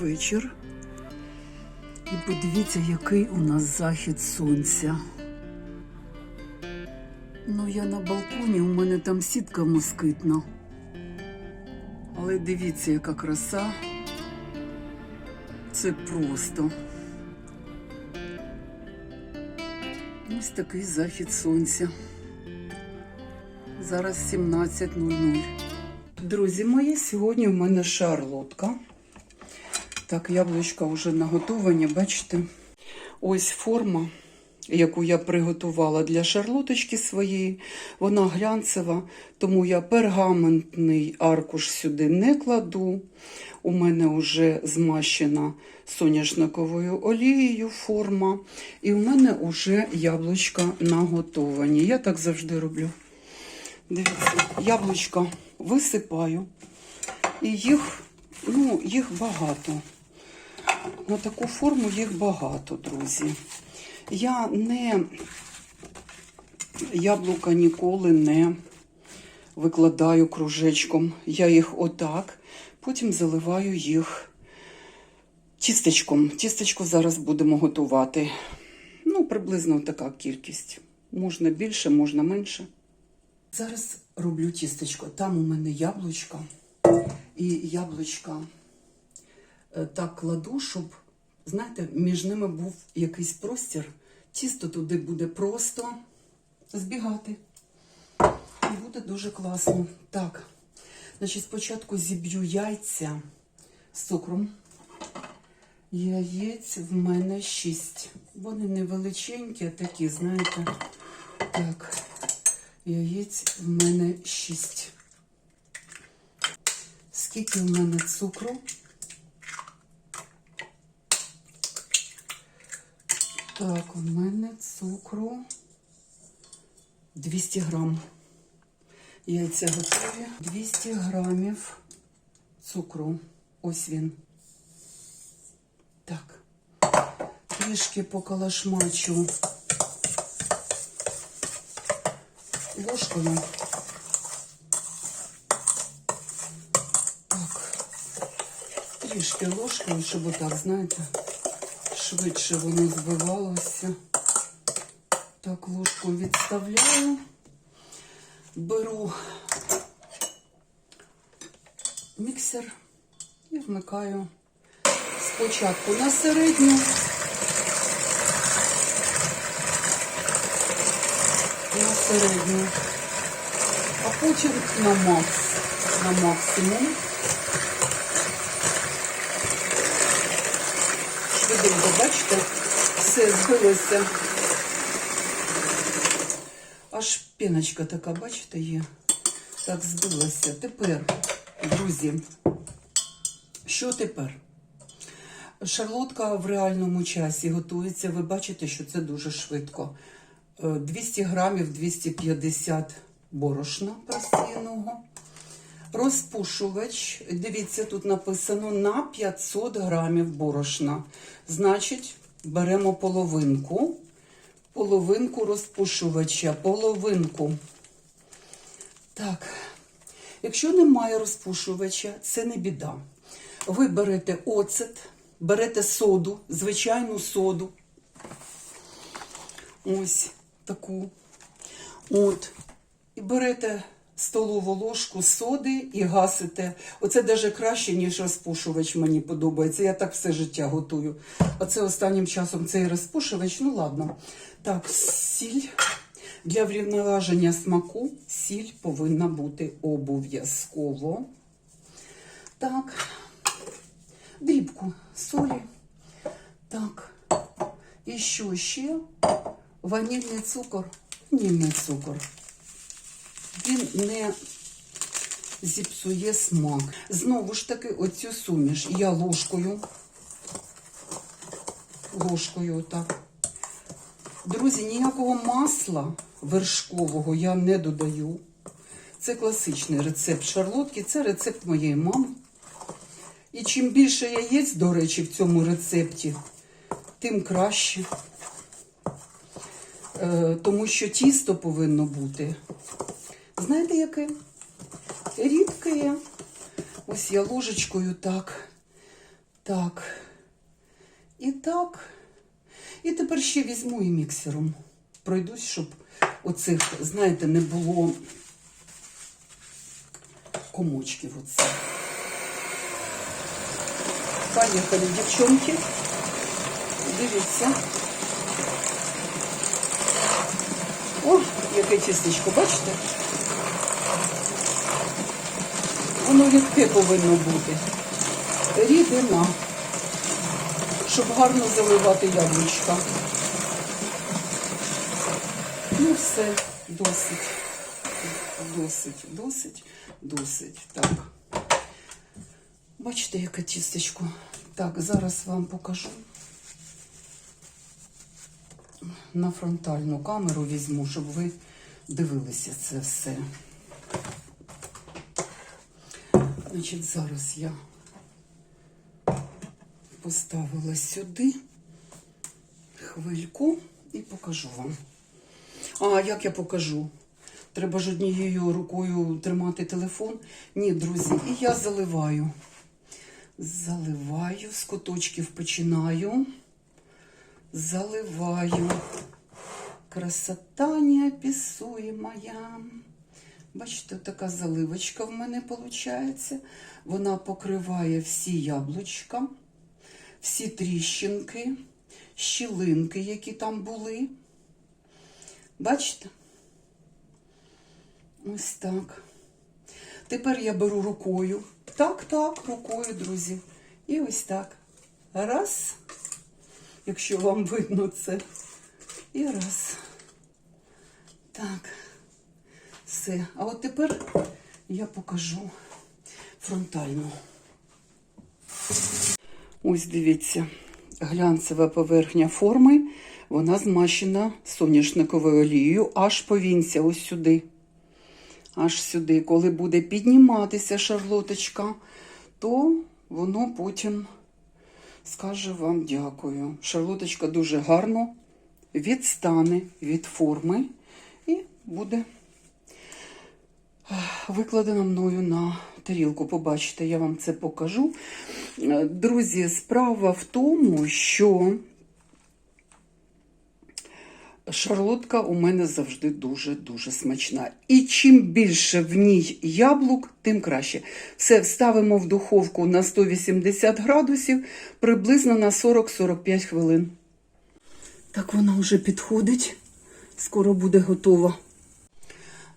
вечір. І подивіться, який у нас захід сонця. Ну, я на балконі, у мене там сітка москитна. Але дивіться, яка краса. Це просто. Ось такий захід сонця. Зараз 17.00. Друзі мої, сьогодні в мене шарлотка. Так, яблучка вже наготовані, бачите? Ось форма, яку я приготувала для шарлоточки своєї. Вона глянцева, тому я пергаментний аркуш сюди не кладу. У мене вже змащена соняшниковою олією форма. І у мене вже яблучка наготовані. Я так завжди роблю. Дивіться, яблучка висипаю. І їх, ну, їх багато. На таку форму їх багато, друзі. Я не яблука ніколи не викладаю кружечком. Я їх отак, потім заливаю їх тістечком. Тістечко зараз будемо готувати. Ну, приблизно така кількість. Можна більше, можна менше. Зараз роблю тістечко. Там у мене яблучка. І яблучка так кладу, щоб, знаєте, між ними був якийсь простір. Тісто туди буде просто збігати. І буде дуже класно. Так, значить, спочатку зіб'ю яйця з цукром. Яєць в мене шість. Вони невеличенькі, а такі, знаєте. Так, яєць в мене шість. Скільки в мене цукру? Так, у мене цукру 200 грам. Яйця готові. 200 грамів цукру. Ось він. Так. Трішки покалашмачу ложкою. Так. Трішки ложкою, щоб отак, знаєте, швидше воно збивалося. Так, ложку відставляю. Беру міксер і вмикаю спочатку на середню. На середню, а потім на макс, на максимум. Швиденько, бачите, все збилося. Аж піночка така, бачите, є. Так збилася. Тепер, друзі, що тепер? Шарлотка в реальному часі готується. Ви бачите, що це дуже швидко. Е, 200 грамів 250 борошна просіяного. Розпушувач, дивіться, тут написано на 500 грамів борошна. Значить, беремо половинку, половинку розпушувача, половинку. Так, якщо немає розпушувача, це не біда. Ви берете оцет, берете соду, звичайну соду. Ось таку. От. І берете столову ложку соди і гасите. Оце навіть краще, ніж розпушувач, мені подобається. Я так все життя готую. Оце останнім часом цей розпушувач, ну ладно. Так, сіль. Для врівноваження смаку сіль повинна бути обов'язково. Так, дрібку солі. Так. І що ще? Ванільний цукор. Ванільний цукор. Він не зіпсує смак. Знову ж таки, оцю суміш я ложкою. Ложкою отак. Друзі, ніякого масла вершкового я не додаю. Це класичний рецепт шарлотки, це рецепт моєї мами. І чим більше яєць, до речі, в цьому рецепті, тим краще. Е, тому що тісто повинно бути. Знаєте, яке? Рідке. Ось я ложечкою так Так. І так. І тепер ще візьму і міксером. Пройдусь, щоб оцих, знаєте, не було комочків оцих. Поїхали, дівчонки. Дивіться. О, яке тістечко, бачите? Воно рідке повинно бути. Рідина. Щоб гарно заливати яблучка. Ну все, досить. Досить, досить, досить. Так. Бачите, яке тістечко. Так, зараз вам покажу. На фронтальну камеру візьму, щоб ви дивилися це все. Значить, зараз я поставила сюди хвильку і покажу вам. А як я покажу? Треба ж однією рукою тримати телефон. Ні, друзі, і я заливаю. Заливаю, з куточків починаю. Заливаю. Красота неописуемая. Бачите, така заливочка в мене виходить. Вона покриває всі яблучка, всі тріщинки, щілинки, які там були. Бачите? Ось так. Тепер я беру рукою. Так, так, рукою, друзі. І ось так. Раз. Якщо вам видно це. І раз. Так. Все. А от тепер я покажу фронтальну. Ось дивіться, глянцева поверхня форми, вона змащена соняшниковою олією аж повінця, ось сюди. Аж сюди. Коли буде підніматися шарлоточка, то воно потім скаже вам дякую. Шарлоточка дуже гарно відстане від форми і буде викладена мною на тарілку. Побачите, я вам це покажу. Е, Друзі, справа в тому, що шарлотка у мене завжди дуже-дуже смачна. І чим більше в ній яблук, тим краще. Все вставимо в духовку на 180 градусів приблизно на 40-45 хвилин. Так вона вже підходить, скоро буде готова.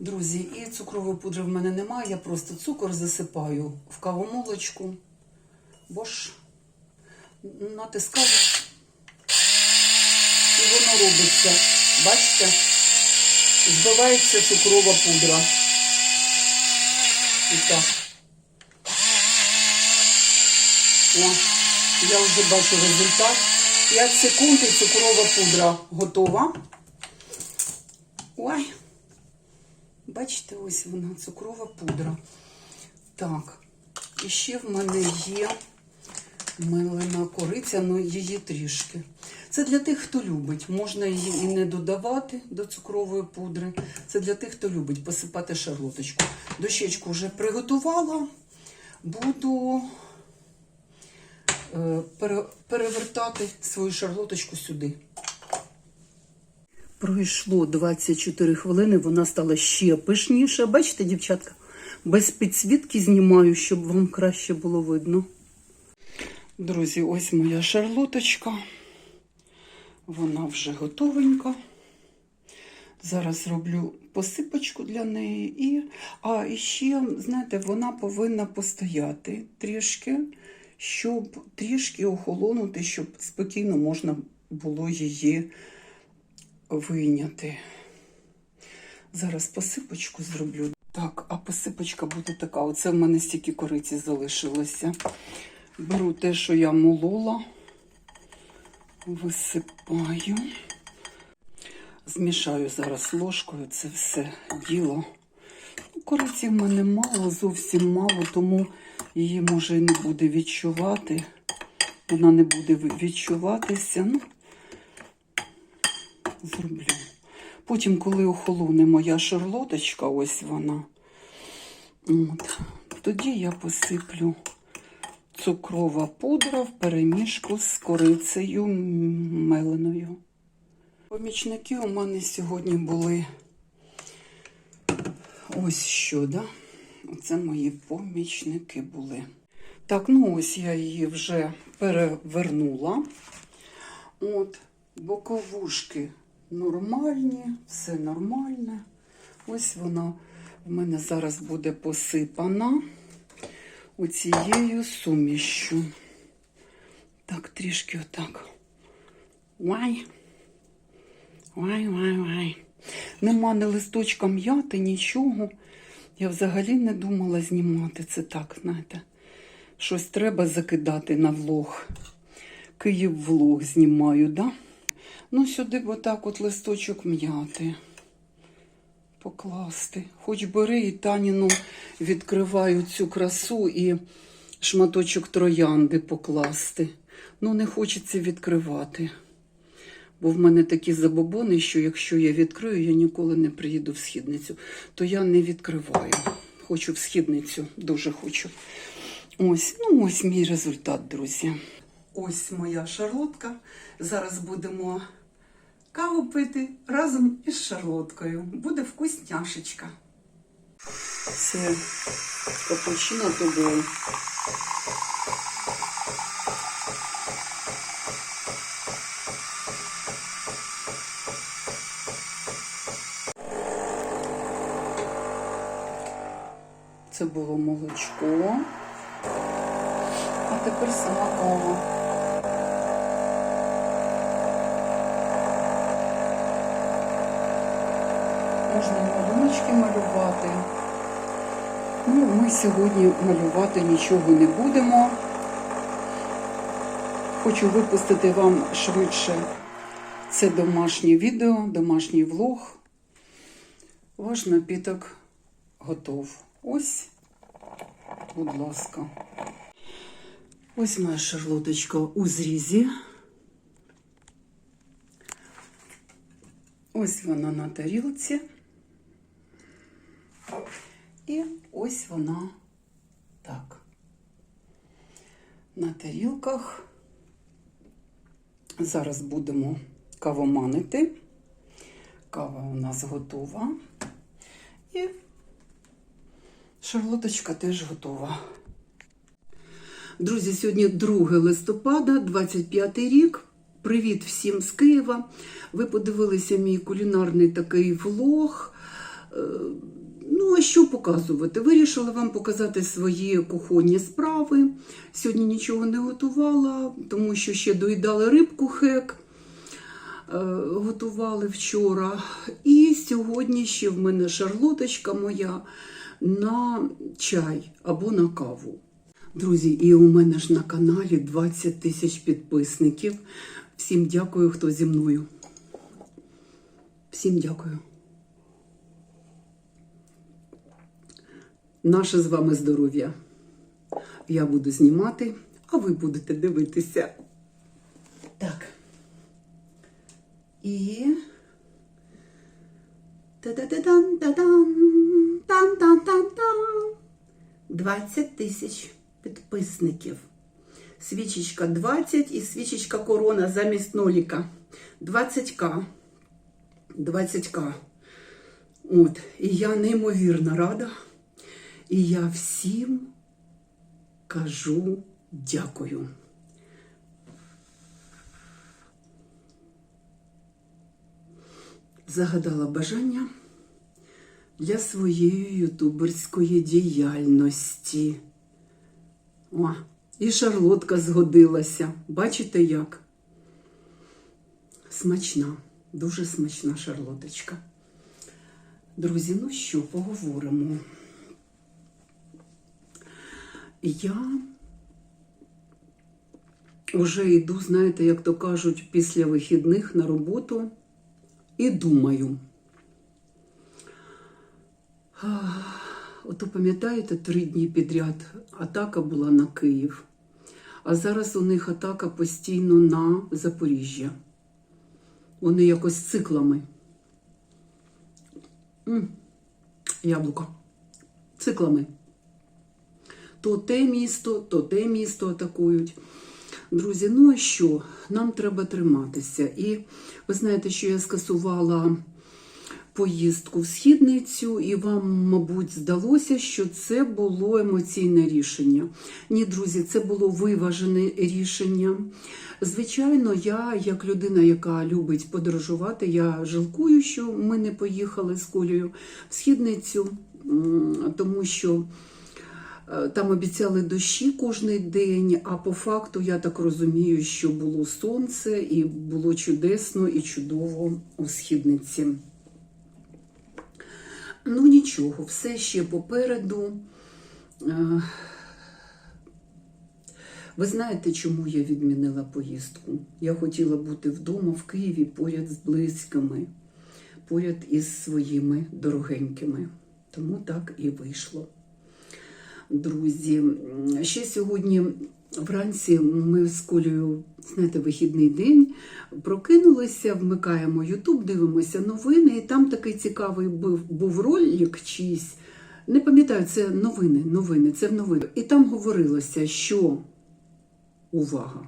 Друзі, і цукрової пудри в мене немає, я просто цукор засипаю в кавомолочку, бо ж натискаю, і воно робиться. Бачите? Збивається цукрова пудра. І так. О, я вже бачу результат. 5 секунд і цукрова пудра готова. Ой. Бачите, ось вона, цукрова пудра. Так, і ще в мене є милина кориця, але її трішки. Це для тих, хто любить. Можна її і не додавати до цукрової пудри. Це для тих, хто любить посипати шарлоточку. Дощечку вже приготувала. Буду е, перевертати свою шарлоточку сюди. Пройшло 24 хвилини, вона стала ще пишніша. Бачите, дівчатка, без підсвітки знімаю, щоб вам краще було видно. Друзі, ось моя шарлоточка. Вона вже готовенька. Зараз роблю посипочку для неї. І, а і ще, знаєте, вона повинна постояти трішки, щоб трішки охолонути, щоб спокійно можна було її вийняти. Зараз посипочку зроблю. Так, а посипочка буде така. Оце в мене стільки кориці залишилося. Беру те, що я молола, висипаю. Змішаю зараз ложкою це все діло. Кориці в мене мало, зовсім мало, тому її може і не буде відчувати. Вона не буде відчуватися. Ну, зроблю. Потім, коли охолоне моя шарлоточка, ось вона, от, тоді я посиплю Цукрова пудра в перемішку з корицею меленою. Помічники у мене сьогодні були ось що, да? Оце мої помічники були. Так, ну ось я її вже перевернула. От, боковушки нормальні, все нормальне. Ось вона в мене зараз буде посипана оцією сумішю. Так, трішки отак. Вай. Вай, вай, вай. Нема ні листочка м'яти, нічого. Я взагалі не думала знімати це так, знаєте. Щось треба закидати на влог. Київ влог знімаю, да? Ну, сюди б отак от листочок м'яти. Покласти. Хоч бери і Таніну відкриваю цю красу і шматочок троянди покласти. Ну, не хочеться відкривати. Бо в мене такі забобони, що якщо я відкрию, я ніколи не приїду в східницю, то я не відкриваю. Хочу в східницю, дуже хочу. Ось, ну ось мій результат, друзі. Ось моя шарлотка. Зараз будемо каву пити разом із шарлоткою. Буде вкусняшечка. Це капучино тобою. Це було молочко. А тепер сама кава. Можна малюночки малювати. Ну, ми сьогодні малювати нічого не будемо. Хочу випустити вам швидше це домашнє відео, домашній влог. Ваш напіток готов. Ось, будь ласка. Ось моя шарлоточка у зрізі. Ось вона на тарілці. І ось вона так. На тарілках. Зараз будемо кавоманити. Кава у нас готова. І шарлоточка теж готова. Друзі, сьогодні 2 листопада, 25 рік. Привіт всім з Києва. Ви подивилися мій кулінарний такий влог. Ну, а що показувати? Вирішила вам показати свої кухонні справи. Сьогодні нічого не готувала, тому що ще доїдали рибку хек. е, Готували вчора. І сьогодні ще в мене шарлоточка моя на чай або на каву. Друзі, і у мене ж на каналі 20 тисяч підписників. Всім дякую, хто зі мною. Всім дякую. Наше з вами здоров'я. Я буду знімати, а ви будете дивитися. Так. І. Та-да-да-дан, та-дам, там-там-там-там. 20 тисяч підписників. Свічечка 20 і свічечка корона замість ноліка. 20к. 20к. От. І я неймовірно рада. І я всім кажу дякую. Загадала бажання для своєї ютуберської діяльності. О, і шарлотка згодилася. Бачите як? Смачна, дуже смачна шарлоточка. Друзі, ну що, поговоримо. Я вже йду, знаєте, як то кажуть, після вихідних на роботу і думаю. Ото пам'ятаєте, три дні підряд атака була на Київ, а зараз у них атака постійно на Запоріжжя. Вони якось циклами. М, Яблуко. Циклами. То те місто, то те місто атакують. Друзі, ну а що? Нам треба триматися. І ви знаєте, що я скасувала поїздку в східницю, і вам, мабуть, здалося, що це було емоційне рішення. Ні, друзі, це було виважене рішення. Звичайно, я, як людина, яка любить подорожувати, я жалкую, що ми не поїхали з Колею в східницю, тому що. Е, Там обіцяли дощі кожний день, а по факту я так розумію, що було сонце і було чудесно і чудово у східниці. Ну нічого, все ще попереду. Е, Ви знаєте, чому я відмінила поїздку? Я хотіла бути вдома в Києві поряд з близькими, поряд із своїми дорогенькими. Тому так і вийшло. Друзі, ще сьогодні вранці ми з Колею, знаєте, вихідний день, прокинулися, вмикаємо Ютуб, дивимося новини, і там такий цікавий був, був ролик чийсь. Не пам'ятаю, це новини, новини, це новини. І там говорилося, що увага,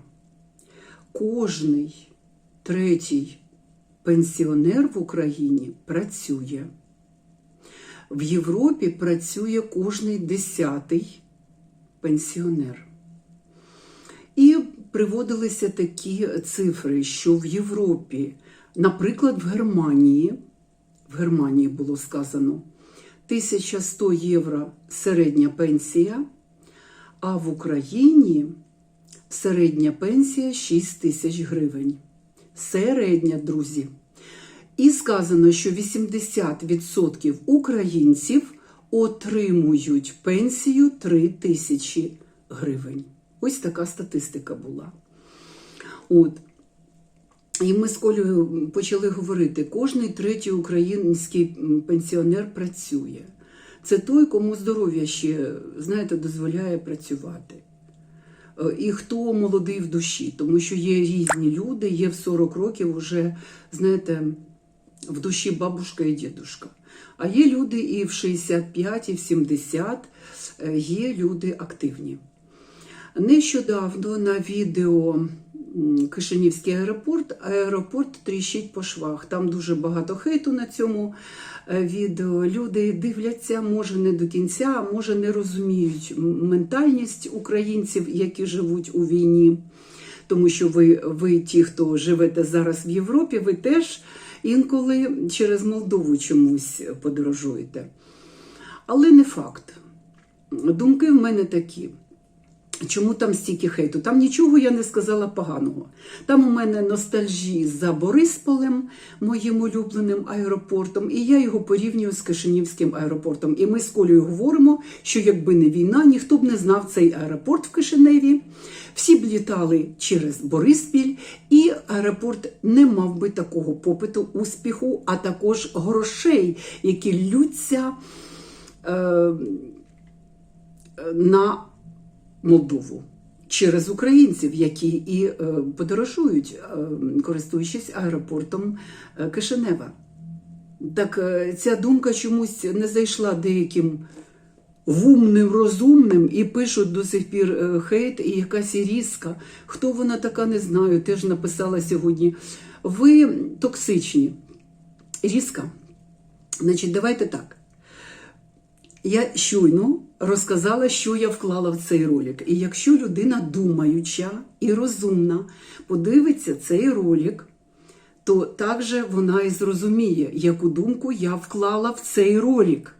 кожний третій пенсіонер в Україні працює. В Європі працює кожний десятий пенсіонер. І приводилися такі цифри, що в Європі, наприклад, в Германії, в Германії було сказано 1100 євро середня пенсія, а в Україні середня пенсія 6 тисяч гривень. Середня, друзі. І сказано, що 80% українців отримують пенсію 3 тисячі гривень. Ось така статистика була. От. І ми з Колею почали говорити: кожний третій український пенсіонер працює. Це той, кому здоров'я ще, знаєте, дозволяє працювати. Е, І хто молодий в душі, тому що є різні люди, є в 40 років вже, знаєте, в душі бабушка і дідушка. А є люди і в 65, і в 70 е, є люди активні. Нещодавно на відео Кишинівський аеропорт, аеропорт тріщить по швах. Там дуже багато хейту на цьому е, відео. Люди дивляться, може не до кінця, а може не розуміють ментальність українців, які живуть у війні. Тому що ви, ви, ті, хто живете зараз в Європі, ви теж інколи через Молдову чомусь подорожуєте. Але не факт. Думки в мене такі. Чому там стільки хейту? Там нічого я не сказала поганого. Там у мене ностальжі за Борисполем, моїм улюбленим аеропортом, і я його порівнюю з Кишинівським аеропортом. І ми з Колею говоримо, що якби не війна, ніхто б не знав цей аеропорт в Кишиневі. Всі б літали через Бориспіль, і аеропорт не мав би такого попиту, успіху, а також грошей, які лються е, на Молдову через українців, які і е, подорожують, е, користуючись аеропортом е, Кишинева. Так ця думка чомусь не зайшла деяким вумним, розумним і пишуть до сих пір хейт і якась іріска. Хто вона така, не знаю. Теж написала сьогодні. Ви токсичні. Різка. Значить, давайте так. Я щойно розказала, що я вклала в цей ролик. І якщо людина думаюча і розумна подивиться цей ролик, то також вона і зрозуміє, яку думку я вклала в цей ролик.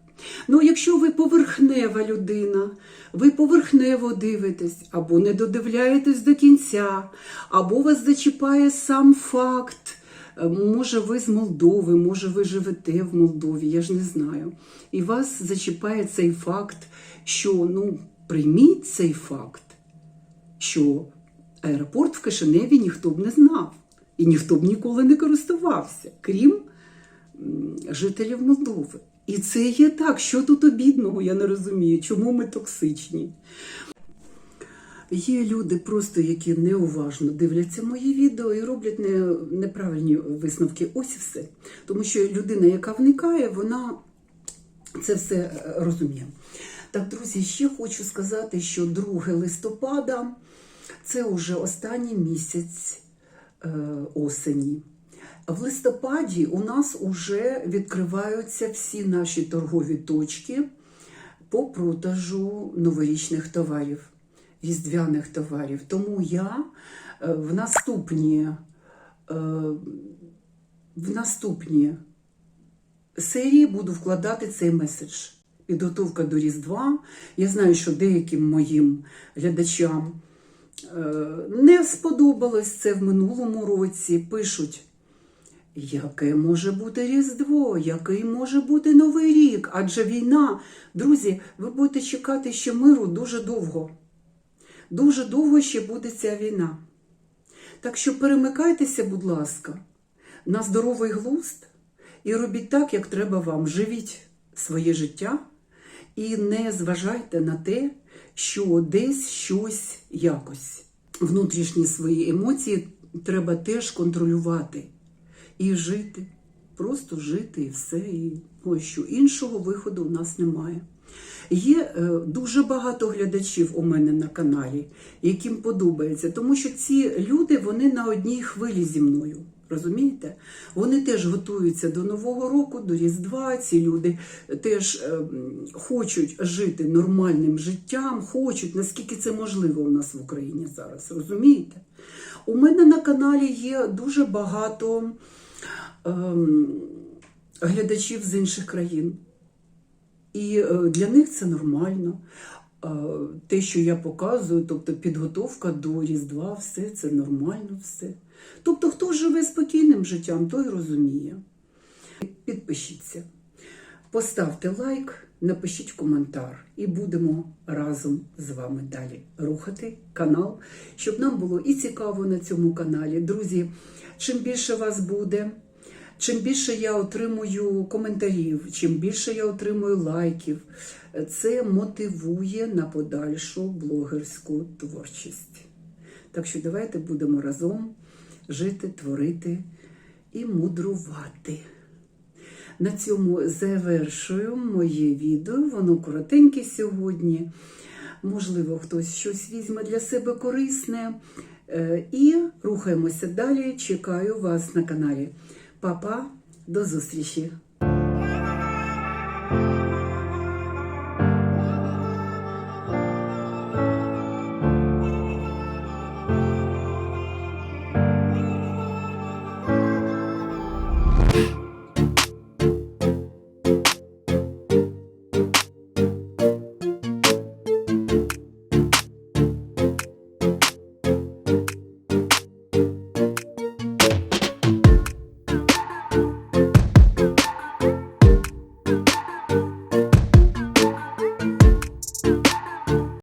Ну, якщо ви поверхнева людина, ви поверхнево дивитесь, або не додивляєтесь до кінця, або вас зачіпає сам факт. Е, Може, ви з Молдови, може, ви живете в Молдові, я ж не знаю. І вас зачіпає цей факт, що ну, прийміть цей факт, що аеропорт в Кишиневі ніхто б не знав і ніхто б ніколи не користувався, крім жителів Молдови. І це є так. Що тут обідного, я не розумію, чому ми токсичні. Є люди, просто які неуважно дивляться мої відео і роблять не, неправильні висновки. Ось і все. Тому що людина, яка вникає, вона це все е, розуміє. Так, друзі, ще хочу сказати, що 2 листопада це вже останній місяць е, осені. В листопаді у нас вже відкриваються всі наші торгові точки по продажу новорічних товарів, різдвяних товарів. Тому я е, в наступні, е, в наступні серії буду вкладати цей меседж. Підготовка до Різдва. Я знаю, що деяким моїм глядачам е, не сподобалось це в минулому році. Пишуть, яке може бути Різдво, який може бути Новий рік? Адже війна, друзі, ви будете чекати ще миру дуже довго. Дуже довго ще буде ця війна. Так що перемикайтеся, будь ласка, на здоровий глузд і робіть так, як треба вам. Живіть своє життя і не зважайте на те, що десь щось якось. Внутрішні свої емоції треба теж контролювати і жити. Просто жити і все. І ось що іншого виходу у нас немає. Є е, дуже багато глядачів у мене на каналі, яким подобається, тому що ці люди вони на одній хвилі зі мною. Розумієте? Вони теж готуються до Нового року, до Різдва. Ці люди теж е, хочуть жити нормальним життям, хочуть, наскільки це можливо у нас в Україні зараз. Розумієте? У мене на каналі є дуже багато ем, глядачів з інших країн. І е, для них це нормально. Е, Те, що я показую, тобто підготовка до Різдва, все це нормально, все. Тобто, хто живе спокійним життям, той розуміє. Підпишіться, поставте лайк, напишіть коментар, і будемо разом з вами далі рухати канал, щоб нам було і цікаво на цьому каналі. Друзі, чим більше вас буде. Чим більше я отримую коментарів, чим більше я отримую лайків, це мотивує на подальшу блогерську творчість. Так що давайте будемо разом жити, творити і мудрувати. На цьому завершую моє відео. Воно коротеньке сьогодні. Можливо, хтось щось візьме для себе корисне. Е, І рухаємося далі. Чекаю вас на каналі. Па-па, до зустрічі!